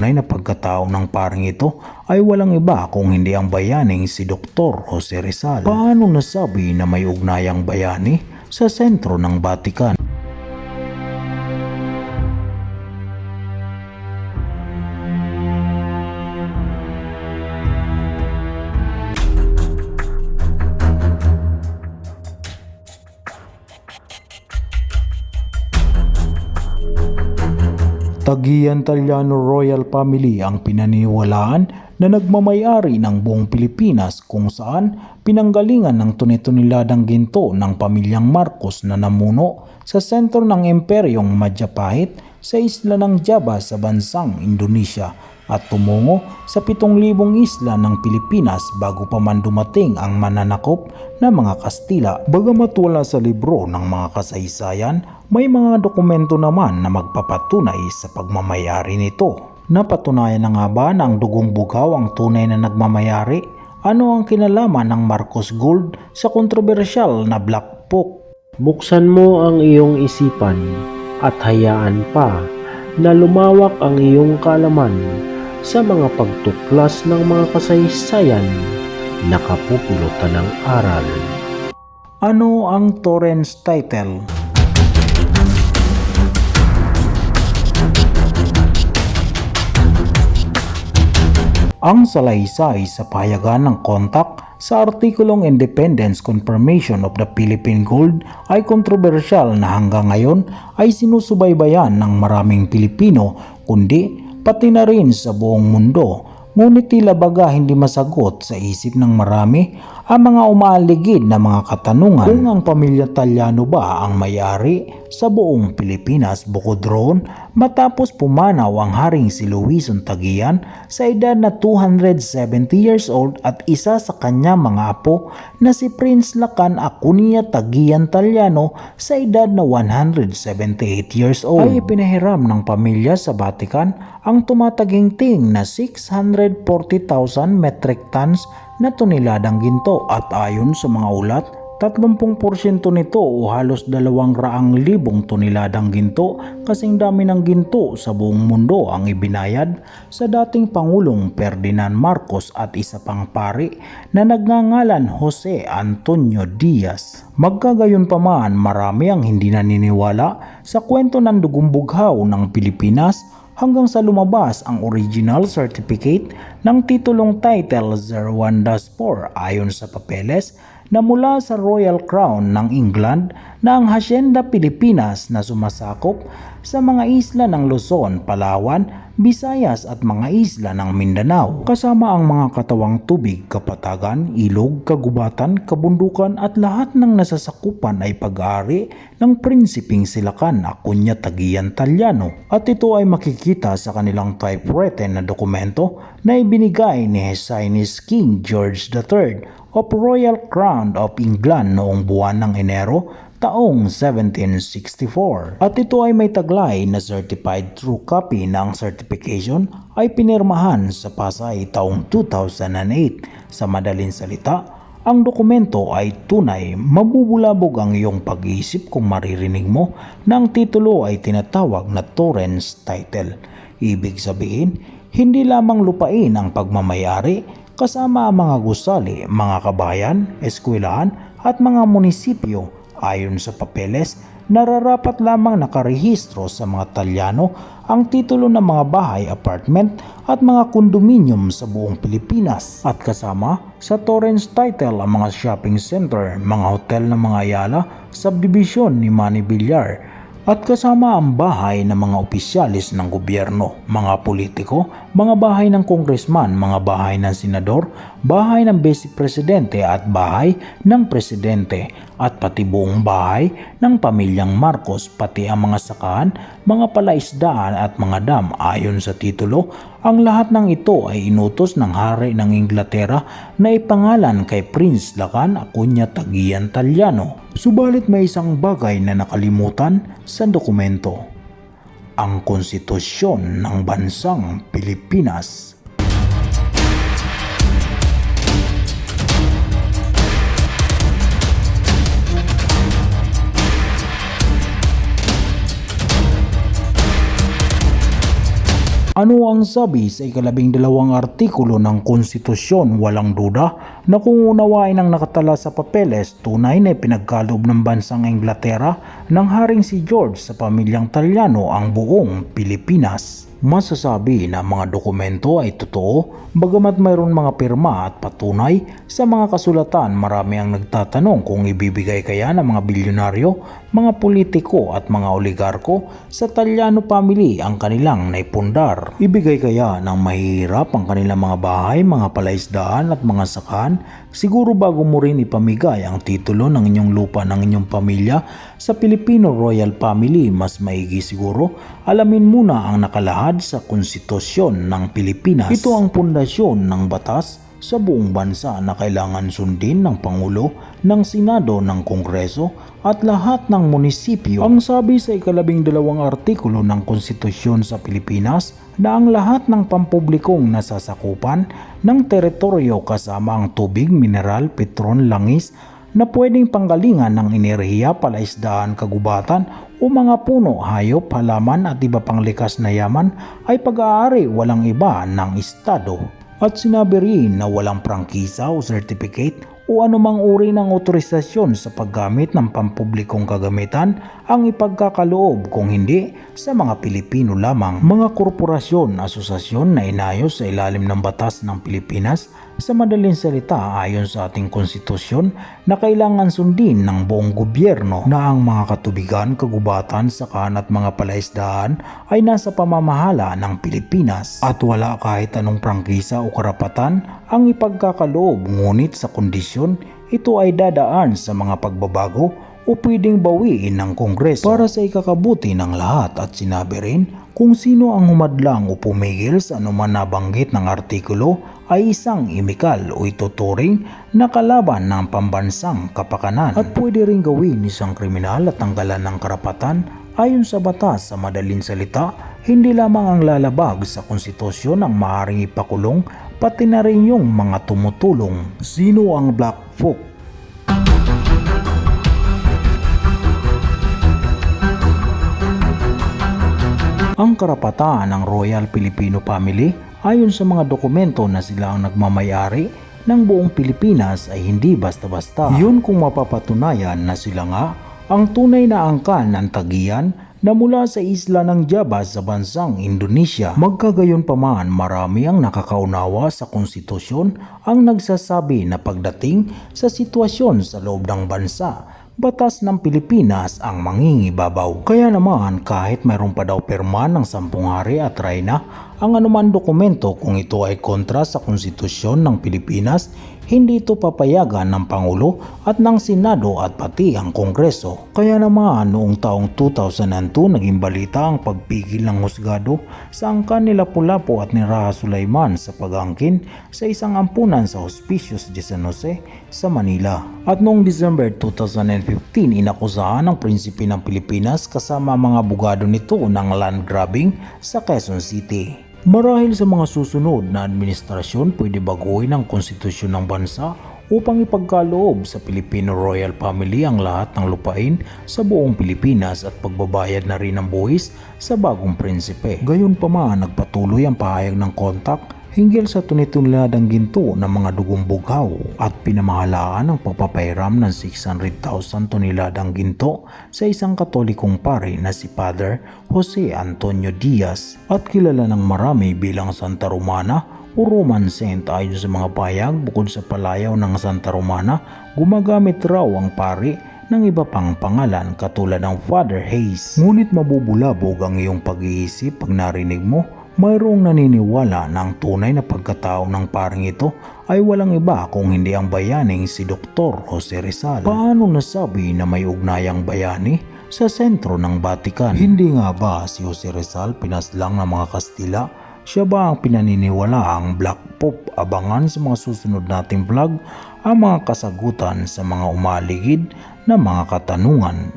Tunay na pagkatao ng paring ito ay walang iba kung hindi ang bayaning si Dr. Jose Rizal. Paano nasabi na may ugnayang bayani sa sentro ng Vatican? Tagian Taliano Royal Family ang pinaniniwalaan na nagmamayari ng buong Pilipinas kung saan pinanggalingan ng tunituniladang ginto ng pamilyang Marcos na namuno sa sentro ng Imperyong Majapahit sa isla ng Java sa bansang Indonesia at tumungo sa 7,000 isla ng Pilipinas bago pa man dumating ang mananakop na mga Kastila. Bagamat wala sa libro ng mga kasaysayan, may mga dokumento naman na magpapatunay sa pagmamayari nito. Napatunayan na nga ba na ang dugong bugaw ang tunay na nagmamayari? Ano ang kinalaman ng Marcos Gold sa kontrobersyal na Black Book? Buksan mo ang iyong isipan at hayaan pa na lumawak ang iyong kaalaman sa mga pagtuklas ng mga kasaysayan na kapupulutan ng aral. Ano ang Torrens title? Ang salaysay sa payagan ng kontak sa artikulong Independence Confirmation of the Philippine Gold ay kontrobersyal na hanggang ngayon ay sinusubaybayan ng maraming Pilipino kundi pati na rin sa buong mundo. Ngunit tila baga hindi masagot sa isip ng marami ang mga umaaligid na mga katanungan kung ang pamilya Talyano ba ang may-ari sa buong Pilipinas bukod roon matapos pumanaw ang haring si Luison Tagian sa edad na 270 years old at isa sa kanya mga apo na si Prince Lacan Acuña Tagian Talyano sa edad na 178 years old. Ay ipinahiram ng pamilya sa Vatican ang tumataginting na 640,000 metric tons na toniladang ginto. At ayon sa mga ulat 30% nito o halos 200,000 toniladang ginto kasing dami ng ginto sa buong mundo ang ibinayad sa dating Pangulong Ferdinand Marcos at isa pang pari na nagngangalan Jose Antonio Diaz. Magkagayon pa man marami ang hindi naniniwala sa kwento ng dugumbughaw ng Pilipinas hanggang sa lumabas ang original certificate ng titulong title 01-4 ayon sa papeles na mula sa Royal Crown ng England na ang Hacienda Pilipinas na sumasakop sa mga isla ng Luzon, Palawan, Visayas at mga isla ng Mindanao. Kasama ang mga katawang tubig, kapatagan, ilog, kagubatan, kabundukan at lahat ng nasasakupan ay pag-aari ng prinsiping Silakan Acuña Tagian Talyano. At ito ay makikita sa kanilang typewritten na dokumento na ibinigay ni Hesinis King George III of Royal Crown of England noong buwan ng Enero taong 1764. At ito ay may taglay na certified true copy ng certification ay pinirmahan sa Pasay taong 2008. Sa madaling salita, ang dokumento ay tunay, mabubulabog ang iyong pag-iisip kung maririnig mo na ang titulo ay tinatawag na Torrens title. Ibig sabihin, hindi lamang lupain ang pagmamayari kasama ang mga gusali, mga kabayan, eskwelahan at mga munisipyo ayon sa papeles nararapat lamang nakarehistro sa mga Talyano ang titulo ng mga bahay, apartment at mga kondominium sa buong Pilipinas. At kasama sa Torrens title ang mga shopping center, mga hotel ng mga ayala, subdivision ni Manny Villar at kasama ang bahay ng mga opisyalis ng gobyerno, mga politiko, mga bahay ng kongresman, mga bahay ng senador, bahay ng basic presidente at bahay ng presidente at pati buong bahay ng pamilyang Marcos pati ang mga sakahan, mga palaisdaan at mga dam. Ayon sa titulo ang lahat ng ito ay inutos ng hari ng Inglaterra na ipangalan kay Prince Lacan Acuña Tagian Talyano. Subalit may isang bagay na nakalimutan sa dokumento. Ang konstitusyon ng bansang Pilipinas. Ano ang sabi sa ikalabing dalawang artikulo ng konstitusyon walang duda na kung unawain ang nakatala sa papeles tunay na pinagkaloob ng bansang Inglaterra ng Haring si George sa pamilyang Talyano ang buong Pilipinas. Masasabi na mga dokumento ay totoo bagamat mayroon mga pirma at patunay sa mga kasulatan marami ang nagtatanong kung ibibigay kaya ng mga bilyonaryo, mga politiko at mga oligarko sa Talyano family ang kanilang naipundar. Ibigay kaya ng mahihirap ang kanilang mga bahay, mga palaisdaan at mga sakahan siguro bago mo rin ipamigay ang titulo ng inyong lupa ng inyong pamilya sa Filipino Royal Family mas maigi siguro alamin muna ang nakalahad sa konstitusyon ng Pilipinas. Ito ang pundasyon ng batas sa buong bansa na kailangan sundin ng Pangulo, ng Senado, ng Kongreso at lahat ng munisipyo. Ang sabi sa ikalabing dalawang artikulo ng Konstitusyon sa Pilipinas na ang lahat ng pampublikong nasasakupan ng teritoryo kasama ang tubig, mineral, petron, langis na pwedeng panggalingan ng enerhiya, palaisdaan, kagubatan o mga puno, hayop, halaman at iba pang likas na yaman ay pag-aari walang iba ng Estado. At sinabi rin na walang prangkisa o certificate o anumang uri ng otorisasyon sa paggamit ng pampublikong kagamitan ang ipagkakaloob kung hindi sa mga Pilipino lamang. Mga korporasyon, asosasyon na inayos sa ilalim ng batas ng Pilipinas sa madaling salita ayon sa ating konstitusyon na kailangan sundin ng buong gobyerno na ang mga katubigan, kagubatan, sakan at mga palaisdaan ay nasa pamamahala ng Pilipinas. At wala kahit anong prangkisa o karapatan ang ipagkakaloob ngunit sa kondisyon ito ay dadaan sa mga pagbabago o pwedeng bawiin ng Kongreso para sa ikakabuti ng lahat at sinabi rin kung sino ang humadlang o pumigil sa anuman nabanggit ng artikulo ay isang imikal o ituturing na kalaban ng pambansang kapakanan at pwede rin gawin isang kriminal at tanggalan ng karapatan ayon sa batas sa madaling salita hindi lamang ang lalabag sa konstitusyon ang maaaring ipakulong pati na rin yung mga tumutulong. Sino ang Black Folk? Ang karapatan ng Royal Filipino Family ayon sa mga dokumento na sila ang nagmamayari ng buong Pilipinas ay hindi basta-basta. Yun kung mapapatunayan na sila nga ang tunay na angkan ng tagiyan na mula sa isla ng Java sa bansang Indonesia. Magkagayon pa man, marami ang nakakaunawa sa konstitusyon ang nagsasabi na pagdating sa sitwasyon sa loob ng bansa, batas ng Pilipinas ang mangingibabaw. Kaya naman kahit mayroon pa daw perma ng sampung hari at reyna, ang anuman dokumento kung ito ay kontra sa konstitusyon ng Pilipinas, hindi ito papayagan ng Pangulo at ng Senado at pati ang Kongreso. Kaya naman noong taong 2002 naging balita ang pagpigil ng husgado sa angkan ni Lapu-Lapu at ni Raha Sulaiman sa pagangkin sa isang ampunan sa Hospicios de San Jose sa Manila. At noong December 2015 inakusahan ng prinsipe ng Pilipinas kasama mga abogado nito ng land grabbing sa Quezon City. Marahil sa mga susunod na administrasyon pwede baguhin ang konstitusyon ng bansa upang ipagkaloob sa Filipino Royal Family ang lahat ng lupain sa buong Pilipinas at pagbabayad na rin ng buwis sa bagong prinsipe. Gayon pa man, nagpatuloy ang pahayag ng kontak hinggil sa tunituladang ginto ng mga dugong bughaw at pinamahalaan ang pagpapairam ng 600,000 toneladang ginto sa isang katolikong pare na si Father Jose Antonio Diaz at kilala ng marami bilang Santa Romana o Roman Saint ayon sa mga payag bukod sa palayaw ng Santa Romana gumagamit raw ang pare ng iba pang pangalan katulad ng Father Hayes. Ngunit mabubulabog ang iyong pag-iisip pag narinig mo mayroong naniniwala na tunay na pagkatao ng paring ito ay walang iba kung hindi ang bayaning si Dr. Jose Rizal. Paano nasabi na may ugnayang bayani sa sentro ng Vatican? Hindi nga ba si Jose Rizal pinaslang ng mga Kastila? Siya ba ang pinaniniwala ang Black Pope? Abangan sa mga susunod nating vlog ang mga kasagutan sa mga umaligid na mga katanungan